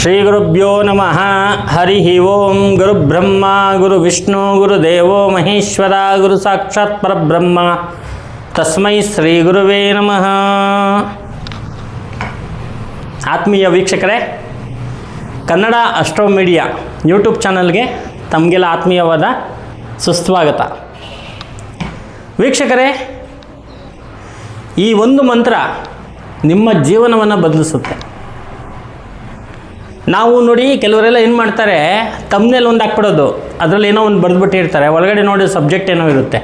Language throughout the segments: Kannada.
ಶ್ರೀಗುರುಭ್ಯೋ ನಮಃ. ಹರಿ ಓಂ ಗುರುಬ್ರಹ್ಮ ಗುರು ವಿಷ್ಣು ಗುರುದೇವೋ ಮಹೇಶ್ವರ, ಗುರು ಸಾಕ್ಷಾತ್ ಪರಬ್ರಹ್ಮ. ತಸ್ಮೈ ಶ್ರೀ ಗುರುವೇ ನಮಃ. ಆತ್ಮೀಯ ವೀಕ್ಷಕರೇ, ಕನ್ನಡ ಅಸ್ಟ್ರೋ ಮೀಡಿಯಾ ಯೂಟ್ಯೂಬ್ ಚಾನಲ್ಗೆ ತಮಗೆಲ್ಲ ಆತ್ಮೀಯವಾದ ಸುಸ್ವಾಗತ. ವೀಕ್ಷಕರೇ, ಈ ಒಂದು ಮಂತ್ರ ನಿಮ್ಮ ಜೀವನವನ್ನು ಬದಲಿಸುತ್ತೆ. ನಾವು ನೋಡಿ ಕೆಲವರೆಲ್ಲ ಏನು ಮಾಡ್ತಾರೆ ತಮ್ಮನೇಲಿ ಒಂದು ಹಾಕ್ಬಿಡೋದು. ಅದರಲ್ಲಿ ಏನೋ ಒಂದು ಬರೆದ್ಬಿಟ್ಟಿರ್ತಾರೆ. ಒಳಗಡೆ ನೋಡಿ ಸಬ್ಜೆಕ್ಟ್ ಏನೋ ಇರುತ್ತೆ.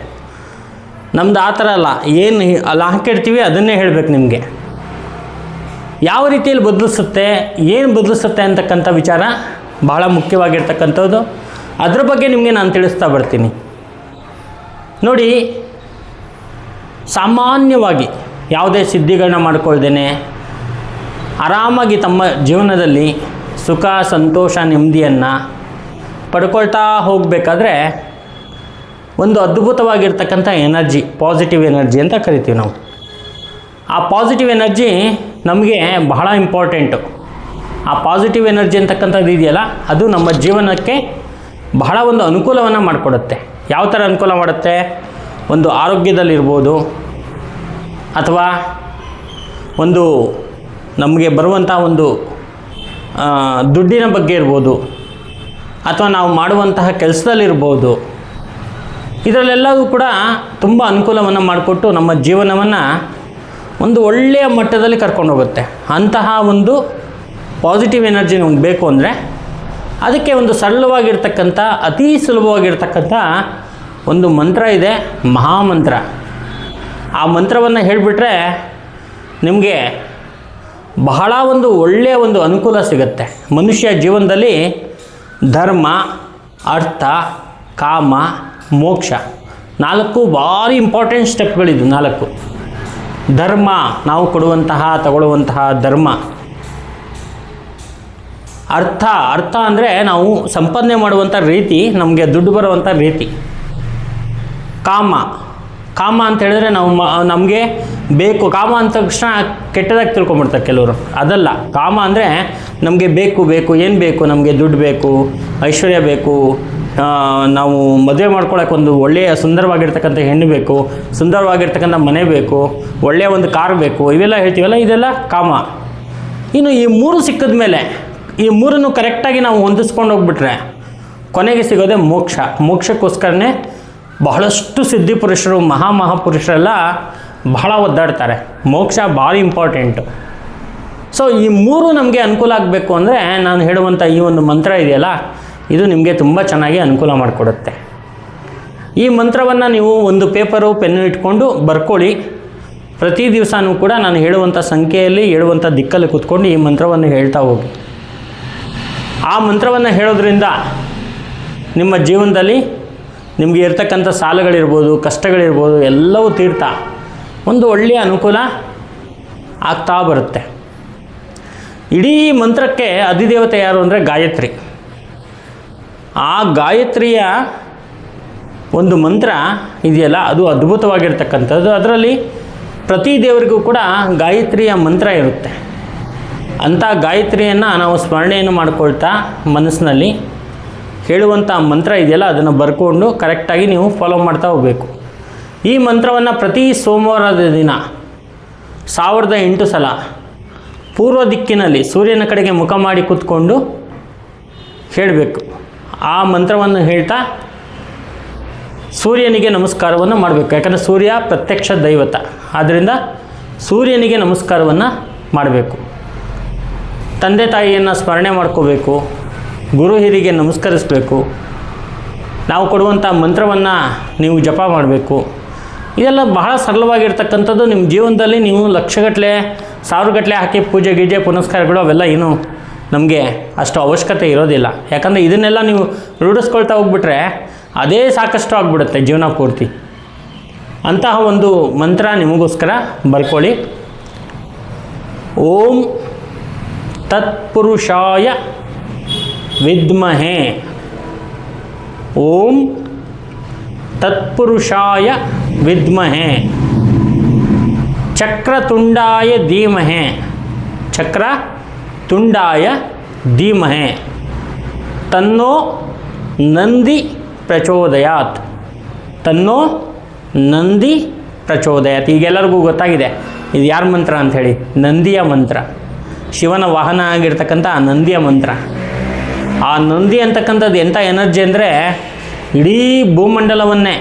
ನಮ್ದು ಆ ಥರ ಅಲ್ಲ. ಏನು ಅಲ್ಲಿ, ಹಾಕಿರ್ತೀವಿ, ಅದನ್ನೇ ಹೇಳಬೇಕು ನಿಮಗೆ. ಯಾವ ರೀತಿಯಲ್ಲಿ ಬದಲಿಸುತ್ತೆ, ಏನು ಬದಲಿಸುತ್ತೆ ಅಂತಕ್ಕಂಥ ವಿಚಾರ ಬಹಳ ಮುಖ್ಯವಾಗಿರ್ತಕ್ಕಂಥದ್ದು. ಅದ್ರ ಬಗ್ಗೆ ನಿಮಗೆ ನಾನು ತಿಳಿಸ್ತಾ ಬರ್ತೀನಿ. ನೋಡಿ, ಸಾಮಾನ್ಯವಾಗಿ ಯಾವುದೇ ಸಿದ್ಧಿಗಳನ್ನ ಮಾಡ್ಕೊಳ್ದೇನೆ, ಆರಾಮಾಗಿ ತಮ್ಮ ಜೀವನದಲ್ಲಿ ಸುಖ, ಸಂತೋಷ, ನೆಮ್ಮದಿಯನ್ನು ಪಡ್ಕೊಳ್ತಾ ಹೋಗಬೇಕಾದ್ರೆ ಒಂದು ಅದ್ಭುತವಾಗಿರ್ತಕ್ಕಂಥ ಎನರ್ಜಿ, ಪಾಸಿಟಿವ್ ಎನರ್ಜಿ ಅಂತ ಕರಿತೀವಿ ನಾವು. ಆ ಪಾಸಿಟಿವ್ ಎನರ್ಜಿ ನಮಗೆ ಬಹಳ ಇಂಪಾರ್ಟೆಂಟು. ಆ ಪಾಸಿಟಿವ್ ಎನರ್ಜಿ ಅಂತಕ್ಕಂಥದ್ದು ಇದೆಯಲ್ಲ, ಅದು ನಮ್ಮ ಜೀವನಕ್ಕೆ ಬಹಳ ಒಂದು ಅನುಕೂಲವನ್ನು ಮಾಡಿಕೊಡುತ್ತೆ. ಯಾವ ಥರ ಅನುಕೂಲ ಮಾಡುತ್ತೆ? ಒಂದು ಆರೋಗ್ಯದಲ್ಲಿರ್ಬೋದು, ಅಥವಾ ಒಂದು ನಮಗೆ ಬರುವಂಥ ಒಂದು ದುಡ್ಡಿನ ಬಗ್ಗೆ ಇರ್ಬೋದು. ಅಥವಾ ನಾವು ಮಾಡುವಂತಹ ಕೆಲಸದಲ್ಲಿರ್ಬೋದು. ಇದರಲ್ಲೆಲ್ಲವೂ ಕೂಡ ತುಂಬ ಅನುಕೂಲವನ್ನು ಮಾಡಿಕೊಟ್ಟು ನಮ್ಮ ಜೀವನವನ್ನು ಒಂದು ಒಳ್ಳೆಯ ಮಟ್ಟದಲ್ಲಿ ಕರ್ಕೊಂಡು ಹೋಗುತ್ತೆ. ಅಂತಹ ಒಂದು ಪಾಸಿಟಿವ್ ಎನರ್ಜಿ ನಮ್ಗೆ ಬೇಕು ಅಂದರೆ ಅದಕ್ಕೆ ಒಂದು ಸರಳವಾಗಿರ್ತಕ್ಕಂಥ, ಅತೀ ಸುಲಭವಾಗಿರ್ತಕ್ಕಂಥ ಒಂದು ಮಂತ್ರ ಇದೆ, ಮಹಾಮಂತ್ರ. ಆ ಮಂತ್ರವನ್ನು ಹೇಳಿಬಿಟ್ರೆ ನಿಮಗೆ ಬಹಳ ಒಂದು ಒಳ್ಳೆಯ ಒಂದು ಅನುಕೂಲ ಸಿಗುತ್ತೆ. ಮನುಷ್ಯ ಜೀವನದಲ್ಲಿ ಧರ್ಮ, ಅರ್ಥ, ಕಾಮ, ಮೋಕ್ಷ ನಾಲ್ಕು ಭಾರಿ ಇಂಪಾರ್ಟೆಂಟ್ ಸ್ಟೆಪ್ಗಳಿದು ನಾಲ್ಕು. ಧರ್ಮ, ನಾವು ಕೊಡುವಂತಹ, ತಗೊಳ್ಳುವಂತಹ ಧರ್ಮ. ಅರ್ಥ ಅರ್ಥ ಅಂದರೆ ನಾವು ಸಂಪಾದನೆ ಮಾಡುವಂಥ ರೀತಿ, ನಮಗೆ ದುಡ್ಡು ಬರುವಂಥ ರೀತಿ. ಕಾಮ ಕಾಮ ಅಂತ ಹೇಳಿದ್ರೆ ನಾವು ನಮಗೆ ಬೇಕು. ಕಾಮ ಅಂದ ತಕ್ಷಣ ಕೆಟ್ಟದಾಗಿ ತಿಳ್ಕೊಂಬಿಡ್ತಾರೆ ಕೆಲವರು. ಅದಲ್ಲ. ಕಾಮ ಅಂದರೆ ನಮಗೆ ಬೇಕು ಬೇಕು, ಏನು ಬೇಕು? ನಮಗೆ ದುಡ್ಡು ಬೇಕು, ಐಶ್ವರ್ಯ ಬೇಕು ನಾವು ಮದುವೆ ಮಾಡ್ಕೊಳಕ್ಕೆ ಒಂದು ಒಳ್ಳೆಯ ಸುಂದರವಾಗಿರ್ತಕ್ಕಂಥ ಹೆಣ್ಣು ಬೇಕು, ಸುಂದರವಾಗಿರ್ತಕ್ಕಂಥ ಮನೆ ಬೇಕು, ಒಳ್ಳೆಯ ಒಂದು ಕಾರ್ ಬೇಕು, ಇವೆಲ್ಲ ಹೇಳ್ತೀವಲ್ಲ? ಇದೆಲ್ಲ ಕಾಮ. ಇನ್ನು ಈ ಮೂರು ಸಿಕ್ಕಿದ ಮೇಲೆ, ಈ ಮೂರನ್ನು ಕರೆಕ್ಟಾಗಿ ನಾವು ಹೊಂದಿಸ್ಕೊಂಡು ಹೋಗ್ಬಿಟ್ರೆ, ಕೊನೆಗೆ ಸಿಗೋದೇ ಮೋಕ್ಷ. ಮೋಕ್ಷಕ್ಕೋಸ್ಕರನೇ ಬಹಳಷ್ಟು ಸಿದ್ಧಿ ಪುರುಷರು, ಮಹಾ ಮಹಾಪುರುಷರೆಲ್ಲ ಬಹಳ ಒದ್ದಾಡ್ತಾರೆ. ಮೋಕ್ಷ ಭಾಳ ಇಂಪಾರ್ಟೆಂಟು ಸೊ ಈ ಮೂರು ನಮಗೆ ಅನುಕೂಲ ಆಗಬೇಕು ಅಂದರೆ, ನಾನು ಹೇಳುವಂಥ ಈ ಒಂದು ಮಂತ್ರ ಇದೆಯಲ್ಲ, ಇದು ನಿಮಗೆ ತುಂಬ ಚೆನ್ನಾಗಿ ಅನುಕೂಲ ಮಾಡಿಕೊಡುತ್ತೆ. ಈ ಮಂತ್ರವನ್ನು ನೀವು ಒಂದು ಪೇಪರು, ಪೆನ್ನು ಇಟ್ಕೊಂಡು ಬರ್ಕೊಳ್ಳಿ. ಪ್ರತಿ ದಿವಸನೂ ಕೂಡ ನಾನು ಹೇಳುವಂಥ ಸಂಖ್ಯೆಯಲ್ಲಿ ಹೇಳುವಂಥ ದಿಕ್ಕಲ್ಲಿ ಕೂತ್ಕೊಂಡು ಈ ಮಂತ್ರವನ್ನು ಹೇಳ್ತಾ ಹೋಗಿ. ಆ ಮಂತ್ರವನ್ನು ಹೇಳೋದ್ರಿಂದ ನಿಮ್ಮ ಜೀವನದಲ್ಲಿ ನಿಮಗೆ ಇರ್ತಕ್ಕಂಥ ಸಾಲಗಳಿರ್ಬೋದು, ಕಷ್ಟಗಳಿರ್ಬೋದು, ಎಲ್ಲವೂ ತೀರ್ತಾ ಒಂದು ಒಳ್ಳೆಯ ಅನುಕೂಲ ಆಗ್ತಾ ಬರುತ್ತೆ. ಇಡೀ ಮಂತ್ರಕ್ಕೆ ಅಧಿದೇವತೆ ಯಾರು ಅಂದರೆ ಗಾಯತ್ರಿ. ಆ ಗಾಯತ್ರಿಯ ಒಂದು ಮಂತ್ರ ಇದೆಯಲ್ಲ, ಅದು ಅದ್ಭುತವಾಗಿರ್ತಕ್ಕಂಥದ್ದು. ಅದರಲ್ಲಿ ಪ್ರತಿ ದೇವರಿಗೂ ಕೂಡ ಗಾಯತ್ರಿಯ ಮಂತ್ರ ಇರುತ್ತೆ. ಅಂಥ ಗಾಯತ್ರಿಯನ್ನು ನಾವು ಸ್ಮರಣೆಯನ್ನು ಮಾಡಿಕೊಳ್ತಾ ಮನಸ್ಸಿನಲ್ಲಿ ಹೇಳುವಂಥ ಮಂತ್ರ ಇದೆಯಲ್ಲ, ಅದನ್ನು ಬರ್ಕೊಂಡು ಕರೆಕ್ಟಾಗಿ ನೀವು ಫಾಲೋ ಮಾಡ್ತಾ ಹೋಗಬೇಕು. ಈ ಮಂತ್ರವನ್ನು ಪ್ರತಿ ಸೋಮವಾರದ ದಿನ ಸಾವಿರದ ಎಂಟು ಸಲ ಪೂರ್ವ ದಿಕ್ಕಿನಲ್ಲಿ ಸೂರ್ಯನ ಕಡೆಗೆ ಮುಖ ಮಾಡಿ ಕೂತ್ಕೊಂಡು ಹೇಳಬೇಕು. ಆ ಮಂತ್ರವನ್ನು ಹೇಳ್ತಾ ಸೂರ್ಯನಿಗೆ ನಮಸ್ಕಾರವನ್ನು ಮಾಡಬೇಕು. ಯಾಕಂದರೆ ಸೂರ್ಯ ಪ್ರತ್ಯಕ್ಷ ದೈವತ. ಆದ್ದರಿಂದ ಸೂರ್ಯನಿಗೆ ನಮಸ್ಕಾರವನ್ನು ಮಾಡಬೇಕು. ತಂದೆ ತಾಯಿಯನ್ನು ಸ್ಮರಣೆ ಮಾಡ್ಕೋಬೇಕು. ಗುರು ಹಿರಿಗೆ ನಮಸ್ಕರಿಸಬೇಕು. ನಾವು ಕೊಡುವಂಥ ಮಂತ್ರವನ್ನು ನೀವು ಜಪ ಮಾಡಬೇಕು. ಇದೆಲ್ಲ ಬಹಳ ಸರಳವಾಗಿರ್ತಕ್ಕಂಥದ್ದು. ನಿಮ್ಮ ಜೀವನದಲ್ಲಿ ನೀವು ಲಕ್ಷಗಟ್ಟಲೆ, ಸಾವಿರಗಟ್ಟಲೆ ಹಾಕಿ ಪೂಜೆ ಗೀಜೆ ಪುನಸ್ಕಾರಗಳು ಅವೆಲ್ಲ ಏನು ನಮಗೆ ಅಷ್ಟು ಅವಶ್ಯಕತೆ ಇರೋದಿಲ್ಲ. ಯಾಕಂದರೆ ಇದನ್ನೆಲ್ಲ ನೀವು ರೂಢಿಸ್ಕೊಳ್ತಾ ಹೋಗ್ಬಿಟ್ರೆ ಅದೇ ಸಾಕಷ್ಟು ಆಗಿಬಿಡುತ್ತೆ ಜೀವನ ಪೂರ್ತಿ. ಅಂತಹ ಒಂದು ಮಂತ್ರ ನಿಮಗೋಸ್ಕರ ಬರ್ಕೊಳ್ಳಿ. ಓಂ ತತ್ಪುರುಷಾಯ ವಿದ್ಮಹೆ. ಓಂ ತತ್ಪುರುಷಾಯ ವಿದ್ಮಹೆ. ಚಕ್ರತುಂಡಾಯ ಧೀಮಹೆ. ಚಕ್ರ ತುಂಡಾಯ ಧೀಮಹೆ. ತನ್ನೋ ನಂದಿ ಪ್ರಚೋದಯಾತ್. ತನ್ನೋ ನಂದಿ ಪ್ರಚೋದಯಾತ್. ಈಗೆಲ್ಲರಿಗೂ ಗೊತ್ತಾಗಿದೆ. ಇದು ಯಾರ ಮಂತ್ರ ಅಂಥೇಳಿ? ನಂದಿಯ ಮಂತ್ರ. ಶಿವನ ವಾಹನ ಆಗಿರ್ತಕ್ಕಂಥ ಆ ನಂದಿಯ ಮಂತ್ರ. ಆ ನಂದಿ ಅಂತಕ್ಕಂಥದ್ದು ಎಂಥ ಎನರ್ಜಿ ಅಂದರೆ ಇಡೀ ಭೂಮಂಡಲವನ್ನೇ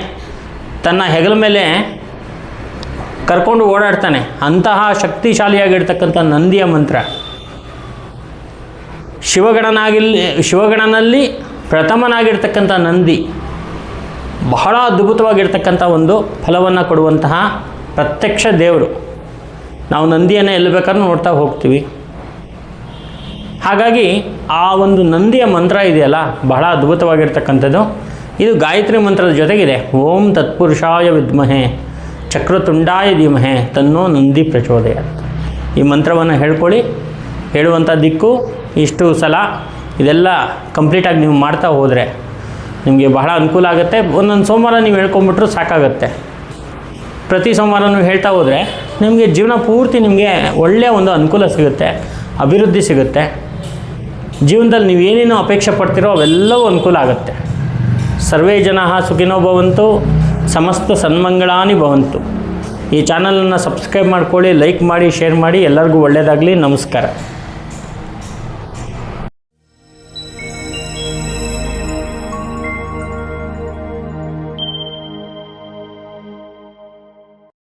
ತನ್ನ ಹೆಗಲ ಮೇಲೆ ಕರ್ಕೊಂಡು ಓಡಾಡ್ತಾನೆ. ಅಂತಹ ಶಕ್ತಿಶಾಲಿಯಾಗಿರ್ತಕ್ಕಂಥ ನಂದಿಯ ಮಂತ್ರ. ಶಿವಗಣನಾಗಿಲ್ಲಿ ಶಿವಗಣನಲ್ಲಿ ಪ್ರಥಮನಾಗಿರ್ತಕ್ಕಂಥ ನಂದಿ ಬಹಳ ಅದ್ಭುತವಾಗಿರ್ತಕ್ಕಂಥ ಒಂದು ಫಲವನ್ನು ಕೊಡುವಂತಹ ಪ್ರತ್ಯಕ್ಷ ದೇವರು. ನಾವು ನಂದಿಯನ್ನು ಎಲ್ಲಿ ಬೇಕಾದ್ರೂ ನೋಡ್ತಾ ಹೋಗ್ತೀವಿ. ಹಾಗಾಗಿ ಆ ಒಂದು ನಂದಿಯ ಮಂತ್ರ ಇದೆಯಲ್ಲ, ಬಹಳ ಅದ್ಭುತವಾಗಿರ್ತಕ್ಕಂಥದ್ದು. ಇದು ಗಾಯತ್ರಿ ಮಂತ್ರದ ಜೊತೆಗಿದೆ. ಓಂ ತತ್ಪುರುಷಾಯ ವಿದ್ಮಹೆ, ಚಕ್ರತುಂಡಾಯ ಧೀಮಹೆ, ತನ್ನೋ ನಂದಿ ಪ್ರಚೋದಯ ಈ ಮಂತ್ರವನ್ನು ಹೇಳ್ಕೊಳ್ಳಿ. ಹೇಳುವಂಥ ದಿಕ್ಕು ಇಷ್ಟು ಸಲ ಇದೆಲ್ಲ ಕಂಪ್ಲೀಟಾಗಿ ನೀವು ಮಾಡ್ತಾ ಹೋದರೆ ನಿಮಗೆ ಬಹಳ ಅನುಕೂಲ ಆಗುತ್ತೆ. ಒಂದೊಂದು ಸೋಮವಾರ ನೀವು ಹೇಳ್ಕೊಂಬಿಟ್ರು ಸಾಕಾಗುತ್ತೆ. ಪ್ರತಿ ಸೋಮವಾರನೂ ಹೇಳ್ತಾ ಹೋದರೆ ನಿಮಗೆ ಜೀವನ ಪೂರ್ತಿ ನಿಮಗೆ ಒಳ್ಳೆಯ ಒಂದು ಅನುಕೂಲ ಸಿಗುತ್ತೆ, ಅಭಿವೃದ್ಧಿ ಸಿಗುತ್ತೆ. ಜೀವನದಲ್ಲಿ ನೀವು ಏನೇನು ಅಪೇಕ್ಷೆ ಪಡ್ತೀರೋ ಅವೆಲ್ಲವೂ ಅನುಕೂಲ ಆಗುತ್ತೆ. ಸರ್ವೇ ಜನ ಸುಖಿನೋ ಭವಂತು, ಸಮಸ್ತ ಸನ್ಮಂಗಳಾನಿ ಭವಂತು. ಈ ಚಾನಲನ್ನು ಸಬ್ಸ್ಕ್ರೈಬ್ ಮಾಡ್ಕೊಳ್ಳಿ, ಲೈಕ್ ಮಾಡಿ, ಶೇರ್ ಮಾಡಿ, ಎಲ್ಲರಿಗೂ ಒಳ್ಳೆಯದಾಗಲಿ ನಮಸ್ಕಾರ.